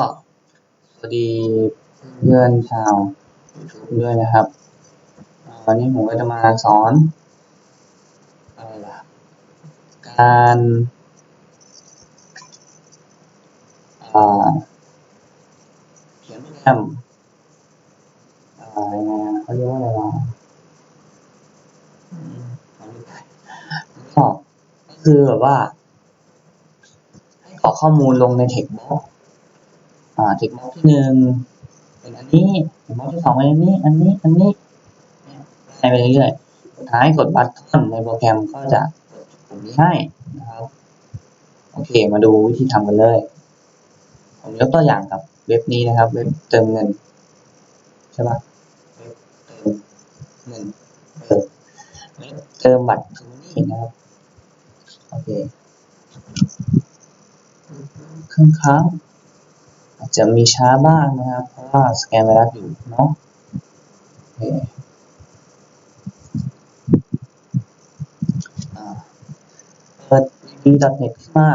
สวัสดีเพื่อนชาวด้วยนะครับ วันนี้ผมก็จะมาสอนอะไรล่ะการเขียนโปรแกรมอ่ายังไงอะเขาเรียกว่าอะไรวะก็คือแบบว่าให้กรอกข้อมูลลงใน text box อ่า text box ที่หนึ่งเป็นอันนี้ text box ที่สองเป็นอันนี้ อันนี้ อันนี้เนี่ไปเรื่อยๆ สุดท้ายกดบัตทอนในโปรแกรมก็จะกดปุ่มนี้ให้นะครับ โอเค มาดูวิธีทำกันเลย ผมยกตัวอย่างกับเว็บนี้นะครับ เว็บเติมเงินใช่ปะเว็บเติมเงินเว็บเติมบัตรทูนี่นะครับ โอเคครึ่งครั้ง อาจจะมีช้าบ้างนะครับ เพราะว่าสแกนไวรัสอยู่เนาะโอเคอ่าเปิด d.net ขึ้นมา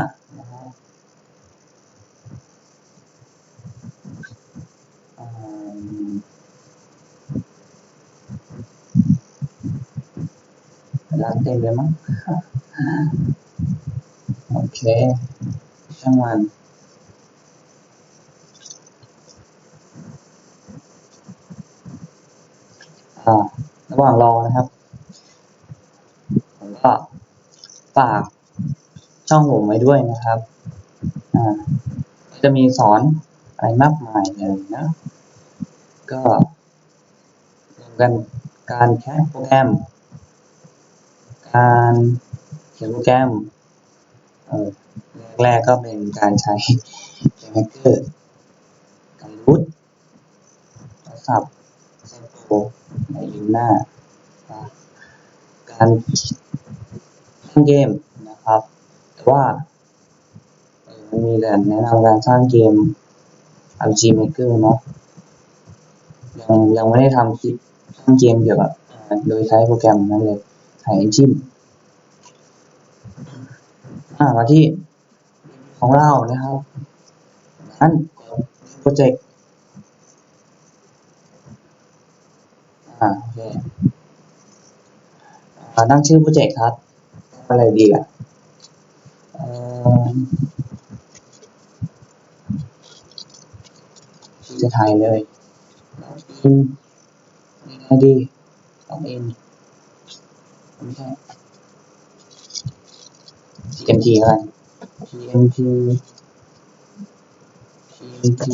ลาเต็มเลยมั้งโอเค ช่างมัน อ่า ระหว่างรอนะครับผมก็ฝากช่องผมไว้ด้วยนะครับจะมีสอนอะไรมากมายเลยนะ ก็รวมกันการแคสโปรแกรม การเขียนโปรแกรมแรกๆก็เป็นการใช้ Jamaker การรูทโทรศัพท์ไซโปรในลิน หน้า การสร้างเกมนะครับ แต่ว่ามันมีแต่แนะนำการสร้างเกม RPG Maker เนาะยังยังไม่ได้ทำคลิปสร้างเกมเกี่ยวกับโดยใช้โปรแกรมนั้นเลยใช้ Engine มาที่ของเรานะครับนั้นโปรเจกต์ อ่าโอเคอ่าตั้งชื่อโปรเจกต์ครับ อะไรดีอะเอ่อชื่อจะไทยเลยอินยังไงดีลองอินไม่ใช่ TMT แล้วกัน TMT TMT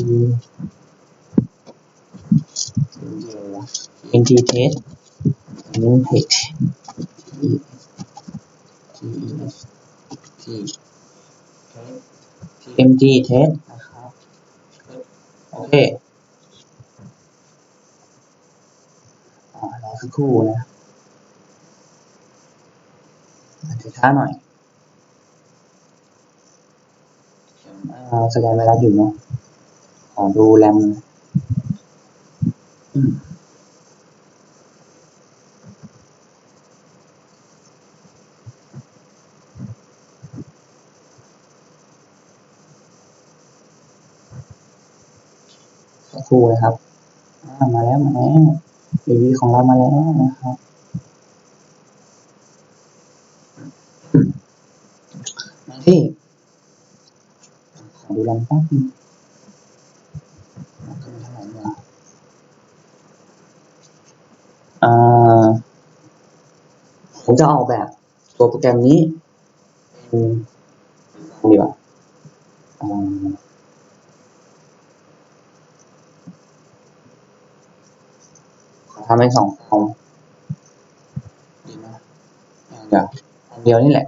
TMT อะไรวะ TMT test อันนี้ text T T E S T TMT test นะครับโอเครอสักครู่นะอาจจะช้าหน่อยอ่าสแกนไวรัสอยู่เนาะขอดูแรมอืม รูนะครับมาแล้วมาแล้วรีวิวของเรามาแล้วนะครับมาที่ขอดูแรมแป๊บนึงผมจะออกแบบตัวโปรแกรมนี้เป็นดีกว่า อ่าขอทำเป็นสองฟอร์มดีไหมเดี๋ยวฟอร์มเดียวนี่แหละ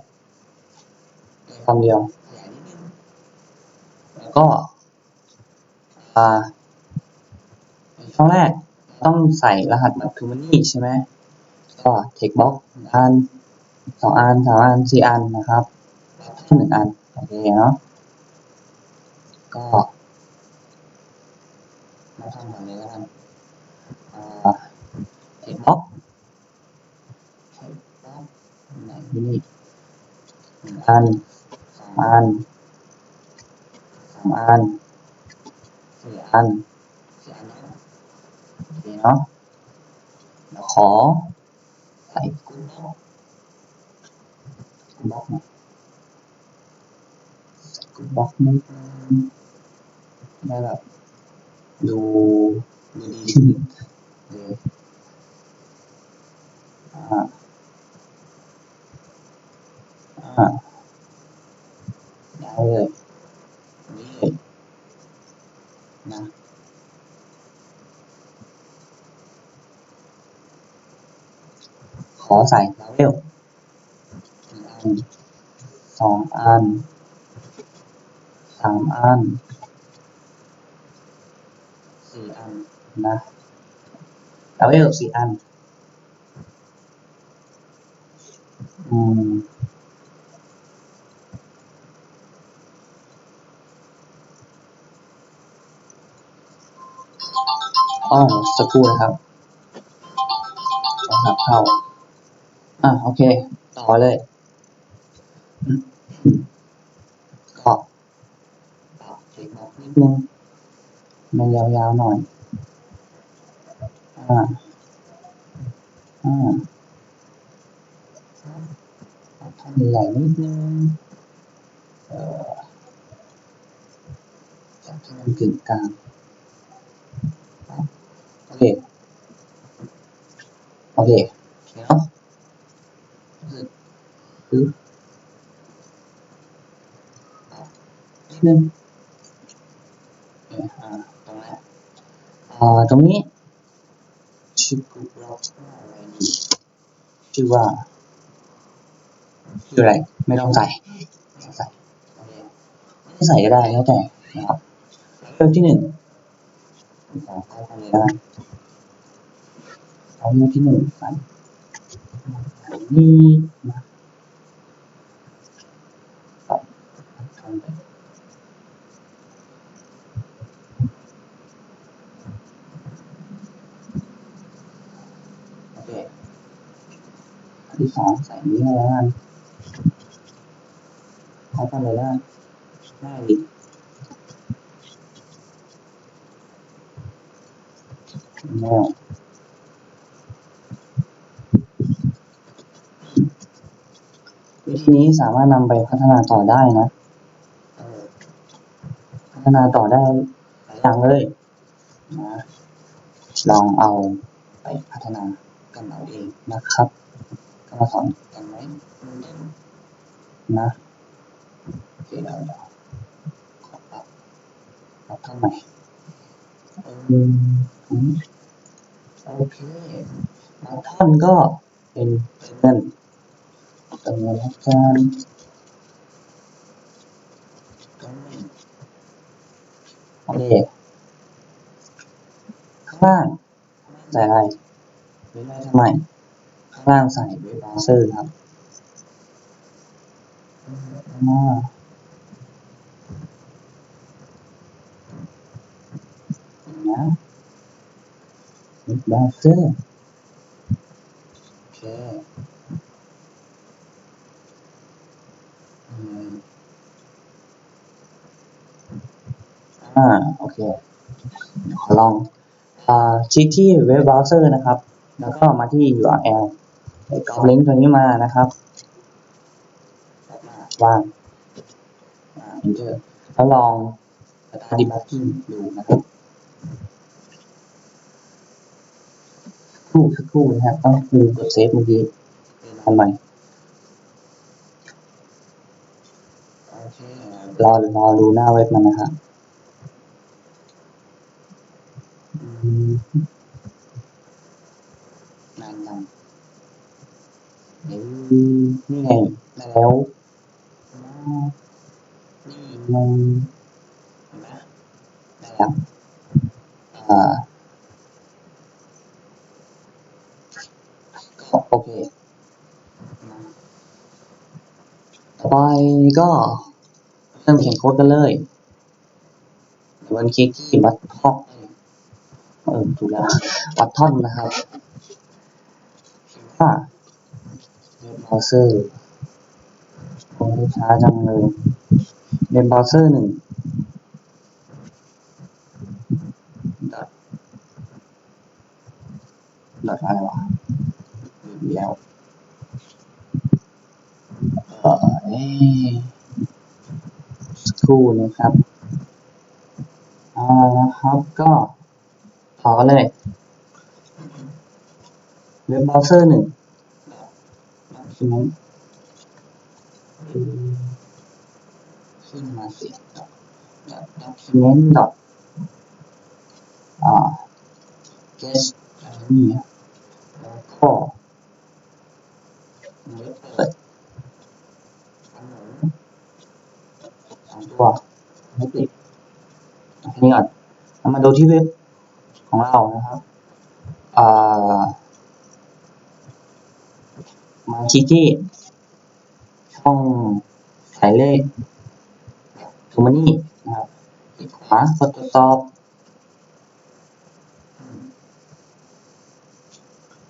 ฟอร์มเดียว แล้วก็อ่าช่องแรกต้องใส่รหัสแบบ t o m o n y ใช่ไหมก็ text box หนึ่งอันสองอันสามอันสี่อันนะครับหนึ่งอันโอเคเนาะก็มาทำแบบนี้แล้วกันอ่า text box text box ไหนนี่หนึ่งอันสองอันสามอัน สี่อันสี่อันเนาะโอเคเนาะเดี๋ยวขอใส่กุ้งบล็อกกุ้งบล็อกนะใส่กุ้งบล็อกนิดนึงได้แบบดูดูดีขึ้นเลยอ่าอ่าได้เลยนี่เลยนะ ขอ ใส่ลาเวลอันสองอันสามอันสี่อันนะลาเวลสี่อันอืมอ๋อสักครู่นะครับสำหรับเข้า อะโอเค ต่อเลยขอืมก็ปรับเทคนิคนิดนึงมันยาวๆหน่อย อ่า อ่าท่อนใหญ่นิดนึงเอ่อจับที่มันกึ่งกลางโอเค โอเคเนาะ คือนิดนึงโอเคอ่าตรงนี้ตรงนี้ชื่อเราออะไรดีชื่อว่าชื่ออะไร ไม่ต้องใส่ไม่ต้องใส่โอเคไม่ใส่ก็ได้แล้วแต่นะครับเริ่มที่หนึ่งขอเข้ากันเลยนะเอาเริ่มที่หนึ่งใส่ใส่นี่นะตัดทำไป โอเคอันที่สองใส่นี้ให้แล้วกันเข้ากันเลยแล้วกันง่ายดีแล้ววิธีนี้สามารถนำไปพัฒนาต่อได้นะ ฒนาต่อได้หลายอย่างเลยนะลองเอาไปพัฒนากันเอาเองนะครับก็มาสอนกันไหมนะโอเคเดี๋ยวเดี๋ยวขอปรับปรับท่านใหม่อืมโอเคบางท่อนก็เป็นเป็นเงินตำแหน่งการโอเคข้างล่างใส่อะไรเว้นไว้ทำไมข้างล่างใส่เว็บเบราว์เซอร์ครับอ่านะเว็บเบราว์เซอร์โอเค อืม อ่าโอเคเดี๋ยวขอลองอ่าคลิกที่เว็บเบราว์เซอร์นะครับ แล้วก็มาที่ URL ไปก๊อปลิงก์ตัวนี้มานะครับวางอ่า enter แล้วลอง start debugging ดูนะครับสักครู่สักครู่นะฮะต้องลืมกดเซฟเมื่อกี้ทำไมรอรอดูหน้าเว็บมันนะครับอืม นานจังเดี๋ยนี่ไงได้แล้วนี่ไงเห็นไหมได้แล้วอ่าก็โอเคต่อไปก็เริ่มเขียนโค้ดกันเลยเดี๋ยวมันคลิกที่บัตรท็อก เออถูกแล้วปัดท่อนนะครับว่าเบราว์เซอร์โอ้ช้าจังเลยเว็บเบราว์เซอร์หนึ่งดอทดัทอะไรวะมีแล้วเออสกูนะครับเอาละครับก็ ต่อเลย เว็บเบราว์เซอร์หนึ่งขึ้นมาขึ้นมาสิ document dot อ่า guest นี่แล้วก็เว็บเปิดสองตัวไม่ติดอันนี้ก่อนเรามาดูที่เว็บ ของเรานะครับมาคลิกที่ช่องสายเลขทูมานี่นะครับคลิกขวากดตรวจสอบ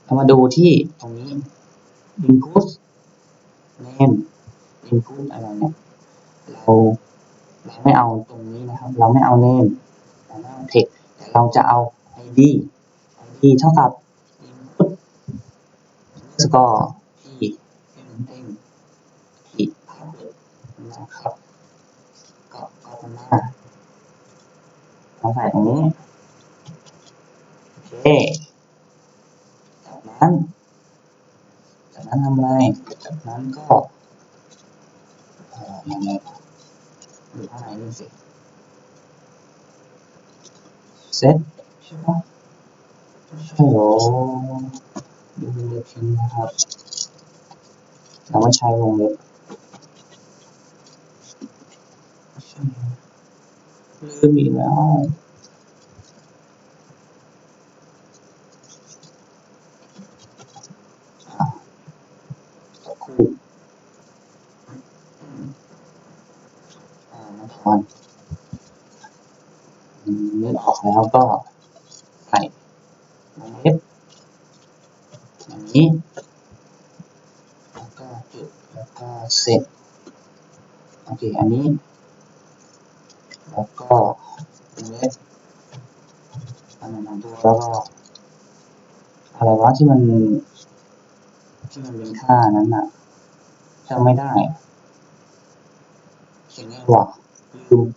เรามาดูที่ตรงนี้ input name input อะไรเนี่ยเราเราไม่เอาตรงนี้นะครับ เราไม่เอา name เราไม่เอา text แต่เราจะเอา id id เท่ากับ input สกอร์ที่เต็มเต็มที่พาสเวิร์ดนะครับก็ก็ทำหน้าเราใส่ตรงนี้ โอเค จากนั้น จากนั้นทำอะไร จากนั้นก็เอ่อยังไงอยู่ข้างในนี่สิเซ็ต ช่ปะใช่โหรอดูเล็บชิ้นนะครับเราไม่ใช้วงเล็บใช่ลืมอีกแล้วอะสักครู่อ่าน้ำตาลอืมเลือดออกแล้วก็ใส่วงเล็บอย่างนี้ แล้วก็จุด แล้วก็เสร็จ โอเคอันนี้ แล้วก็วงเล็บอันนั้นของตัวแล้วก็อะไรวะที่มัน ที่มันเป็นค่านั้นน่ะจำไม่ได้เขียนไงวะลืม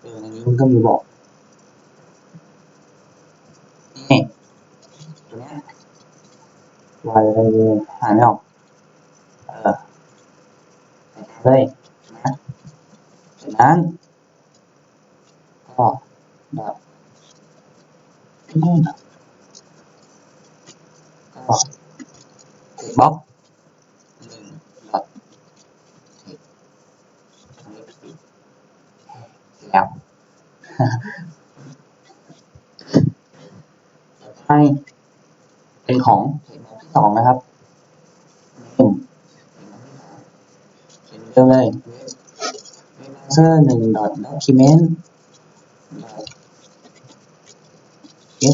เออในนี้มันก็มีบอกนี่ตัวนี้วายอะไรเลยหาไม่ออกเออใส่ นั้นก็ดับที่นู่นก็เทคบ็อกหนึ่งดับเทแล้วให้เป็นของเทคบ็อกที่สองนะครับหนึ่งเขียนเร็วเลย เซอร์หนึ่งดอทด็อกิเมนต์ดอท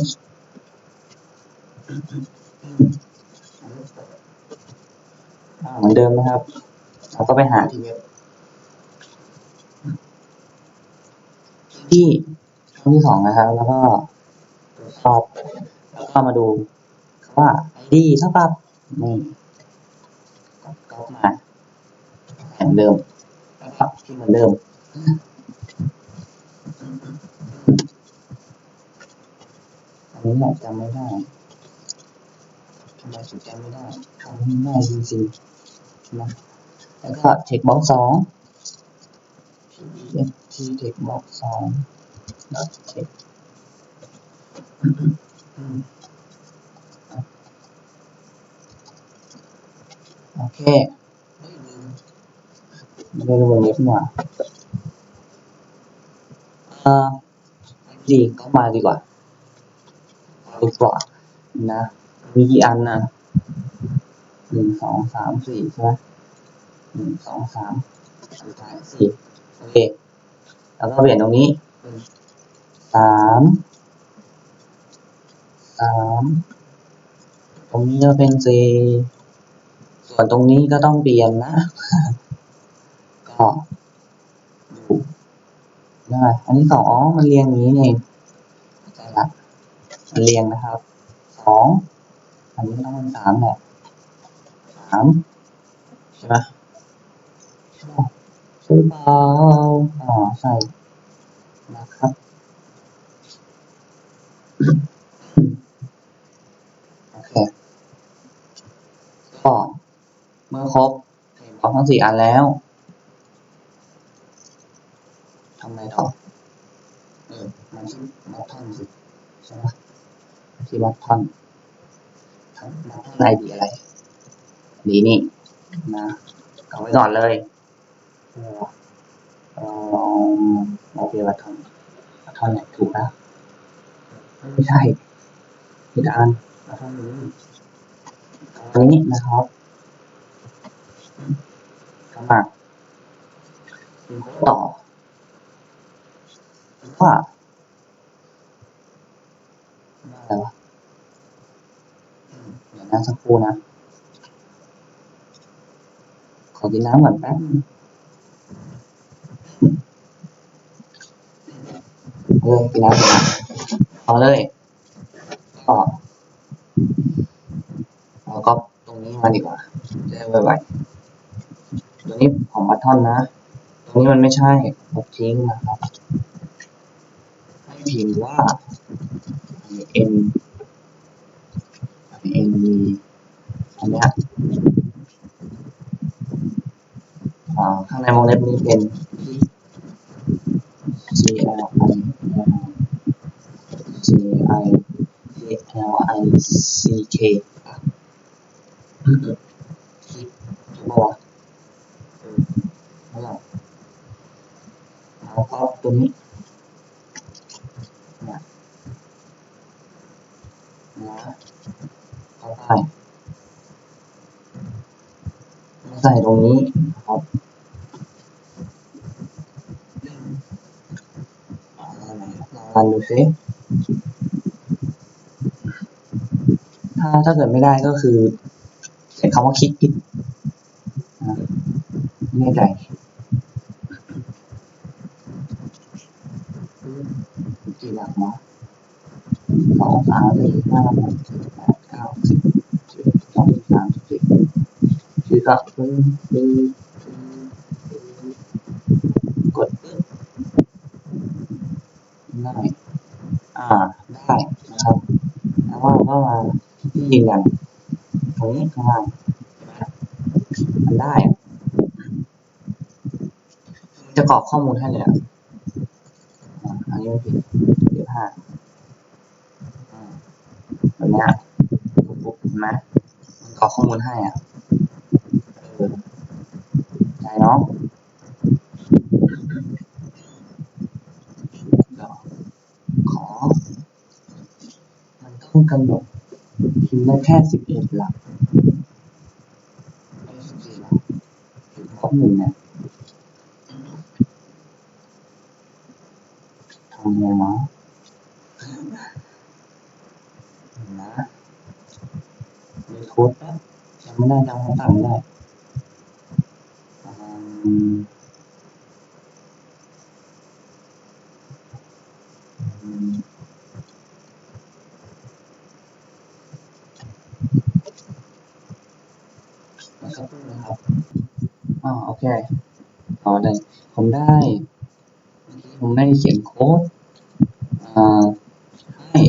h อ่าเหมือนเดิมนะครับ เราก็ไปหาที่เว็บที่ช่องที่สองนะครับ แล้วก็ตรวจสอบแล้วก็มาดูว่า id เท่ากับนี่ก็ก๊อปมาเหมือนเดิมแล้วก็ที่เหมือนเดิม อันนี้แหละจำไม่ได้ทำไมถึงจำไม่ได้ทำไม่ได้จริงๆนะแล้วก็เทคบ็อกสอง t เทคบ็อกสอง dot text อืมโอเคไม่ได้วงเล็บนี่ห ว่าเอ่อดีก็มาดีกว่าดีกว่านะ มีกี่อันนะหนึ่งสองสามสี่ใช่ไหมหนึ่งสองสามสุดท้ายสี่โอเคแล้วก็เปลี่ยนตรงนี้เป็นสามสามตรงนี้ก็เป็นสี่ส่วนตรงนี้ก็ต้องเปลี่ยนนะ ก็ดู ได้ อันนี้สองอ๋อมันเรียงอย่างนี้เองเข้าใจละมันเรียงนะครับสองอันนี้ต้องเป็นสามแหละสามใช่ปะใช่ปะใช่เปล่าอ๋อใช่นะครับโอเคก็เมื่อครบเทปทั้งสี่อันแล้ว ทำไงต่อเออมันที่มัดท่อนสิใช่ไหมที่มัดท่อนทั้งมัดท่อนไอดีอะไร ดีนี่นะเอาไว้ก่อนเลยเออเออโอเคมัดท่อนมัดท่อนเนี่ยถูกแล้วไม่ใช่ผิดอันมัดท่อนนี้อันนี้นะครับสมัครต่อ ว่าอะไรวะเดี๋ยวนะสักครู่นะ ขอกินน้ำก่อนแป๊บเออกินน้ำก่อนะเอาเลยก็แล้วก็ตรงนี้มาดีกว่าจะได้ไวๆตัวนี้ของบัตทอนนะ ตรงนี้มันไม่ใช่ลบทิ้งนะครับ ให้พิมพ์ว่า n n มีอันเนี้ยข้างในวงเล็บนี้เป็น g l i g i l i c k อะคิดถูกปะวะเออนั่นแหละแล้วก็ตัวนี้เนี่ยนะเข้าไปมาใส่ตรงนี้นะครับอ่าไหนลองรันดูซิ ถ้าเกิดไม่ได้ก็คือใส่คำว่าคิดผิดไม่แน่ใจกี่หลักเนาะสองสามสี่ห้าหกเจ็ดแปดเก้าสิบสิบสองสามสิบสี่สี่ก็ปึ้งปึ้งปึ้งปึ้งกดปึ๊บได้อ่าได้นะครับแล้วก็ก็มาที่ ยืนยันตรงนี้ข้างล่างเห็นไหมมันได้มันจะกรอกข้อมูลให้เลยอะอันนี้ไม่ผิดเดี๋ยวห้าแบบนี้ปุ๊บปุ๊บเห็นไหมมันกรอกข้อมูลให้อะใจเนาะขอ มันต้องกำหนด พิมพ์ได้แค่สิบเอ็ดหลักไม่สิบสี่หลักถึงลบหนึ่งเนี่ยทำไงวะนะมีโค้ดแป๊บจำไม่ได้ทำให้ทำได้อืมอืมนะครับนะครับอ่าโอเคต่อเลยผมได้เมื่อกี้ผมได้เขียนโค้ดอ่า ให้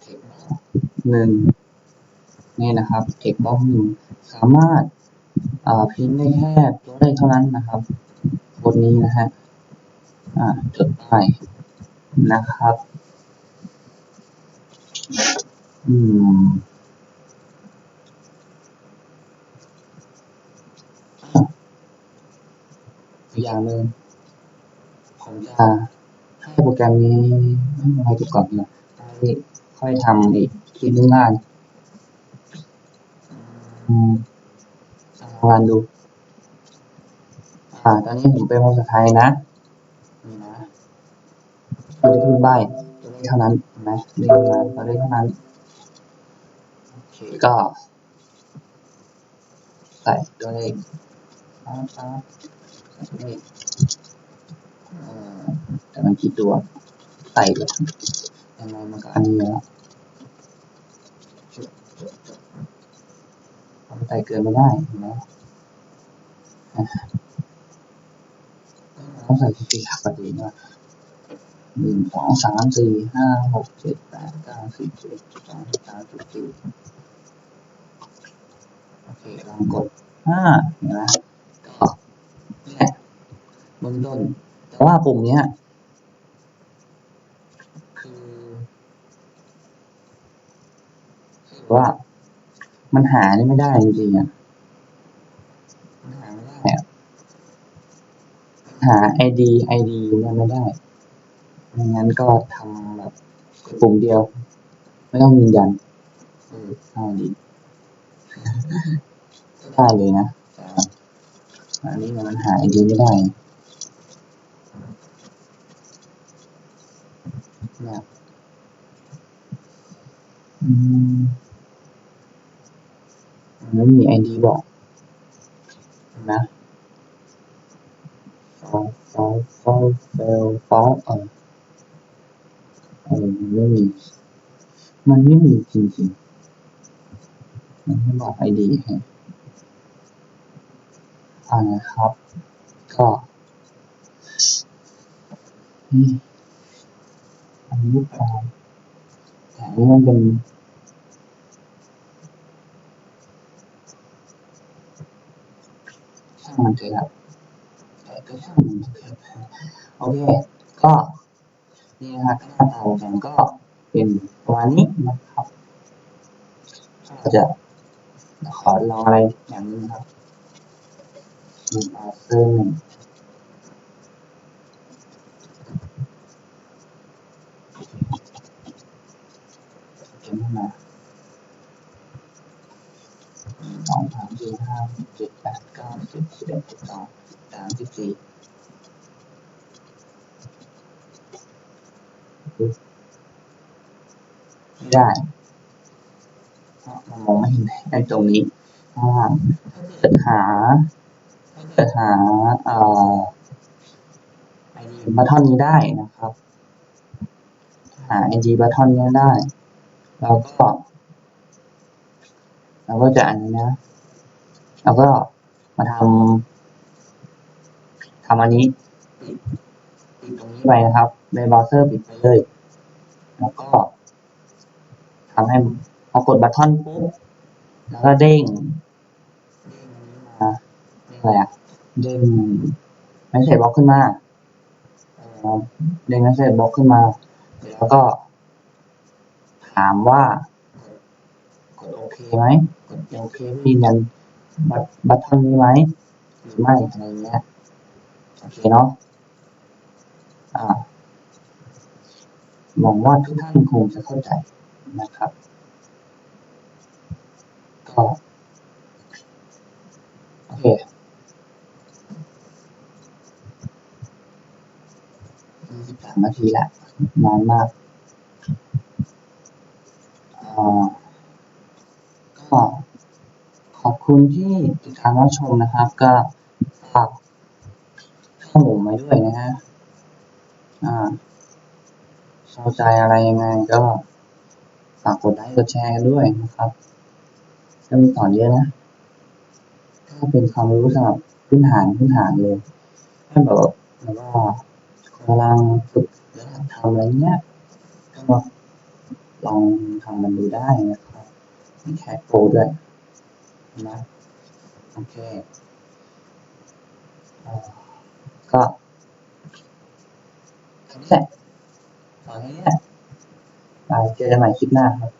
เทคบ็อกหนึ่งนี่นะครับเทคบล็อกหนึ่งสามารถอ่าพิมพ์ได้แค่ตัวเลขเท่านั้นนะครับโค้ดนี้นะฮะอ่าจดไปนะครับ อืมอะอีกอย่างหนึ่งผมจะ ให้โปรแกรมนี้ให้จบก่อนนะให้ค่อยทำอีกคลิปหนึงงานอืมลองรันดู อ่า ตอนนี้ผมเป็นภาษาไทยนะ นี่นะเราจะพิมพ์ใบตัวเลขเท่านั้นเห็นไหมเลขเท่านั้นตัวเลขเท่านั้น โอเค ก็ ใส่ตัวเลขปั๊บปั๊บตัวเลขอ่อ แต่มันกี่ตัวใส่เลยยังไงมันก็อันนี้แล้วใส่เกินไม่ได้เห็นไหมอะต้องใส่สี่หลักประเด็นว่าหนึ่งสองสามสี่ห้าหกเจ็ดแปดเก้าสิบสิบเอ็ดสิบสองสิบสามสิบสี่โอเคลองกดห้าเห็นไหมก็เนี่ยเบื้องต้นแต่ว่าปุ่มเนี้ย คือคือ ว่า มันหานี่ไม่ได้จริงๆอะมันหาไม่ได้อะหา ID ID เนี่ยไม่ได้ไม่งั้นก็ทำแบบกดปุ่มเดียว ไม่ต้องยืนยันเออง่ายดีก็ได้เลยนะแต่อันนี้มันหา ID ไม่ได้เนี่ยอืมมัน ไม่มี ID บอกนไหมฟอลฟอลฟอลเฟลฟอลเออเออมันไม่มีมันไม่มีจริงๆมันไม่บอก ID ให้อ่านะครับ ก็นี่อันนี้ปลอแต่อันนี้มันเป็น ช่าง มันเถอะครับแต่ก็ช่างมันเถอะโอเค ก็นี่นะครับหน้าตาโปรแกรมก็เป็นประมาณนี้นะครับก็จะขอลองอะไรอย่างนี้นะครับมีอาเซอร์หนึ่งเขียนขึ้นมา สองสามสี่ห้าหกเจ็ดแปดเก้าสิบสิบเอ็ดสิบสองสิบสามสิบสี่ไม่ได้เพราะมองไม่เห็นไอ้ตรงนี้เพราะว่าถ้าเกิดหาเกิดหาเอ่อไอดีบัตทอนนี้ได้นะครับ หาไอดีบัตทอนนี้ได้เราก็ เราก็จะอันนี้นะเราก็มาทำทำอันนี้ปิดปิดตรงนี้ไปนะครับในเบราว์เซอร์ปิดไปเลย แล้วก็ทำให้พอกดบัตทอนปุ๊บแล้วก็เด้งเด้งอันนี้มาเด้งอะไรอะเด้งไม่ใช่บล็อกขึ้นมาเด้งไม่ใช่บล็อกขึ้นมาแล้วก็ถามว่า ไหมกดโอเคยืนยันบัตบัตทอนนี้ไหมหรือไม่อะไรเงี้ยโอเคเนาะอ่าหวังว่าทุกท่านคงจะเข้าใจนะครับ ก็โอเคสิบสามนาทีละนานมากอ่าก็ขอบ คุณที่ติดตามรับชมนะครับ ก็ฝากช่องผมไว้ด้วยนะฮะอ่าเข้าใจอะไรยังไงก็ฝากกดไลค์กดแชร์กันด้วยนะครับก็มีสอนเยอะนะก็เป็นความรู้สำหรับพื้นฐานพื้นฐานเลยถ้าแบบแบบว่ากำลังฝึกหรือทำอะไรเงี้ยก็ลองทำมันดูได้นะครับมีแคทโปด้วย นะ โอเคเอ่อก็แค่นี้แหละสอนแค่นี้แหละไปเจอกันใหม่คลิปหน้าครับ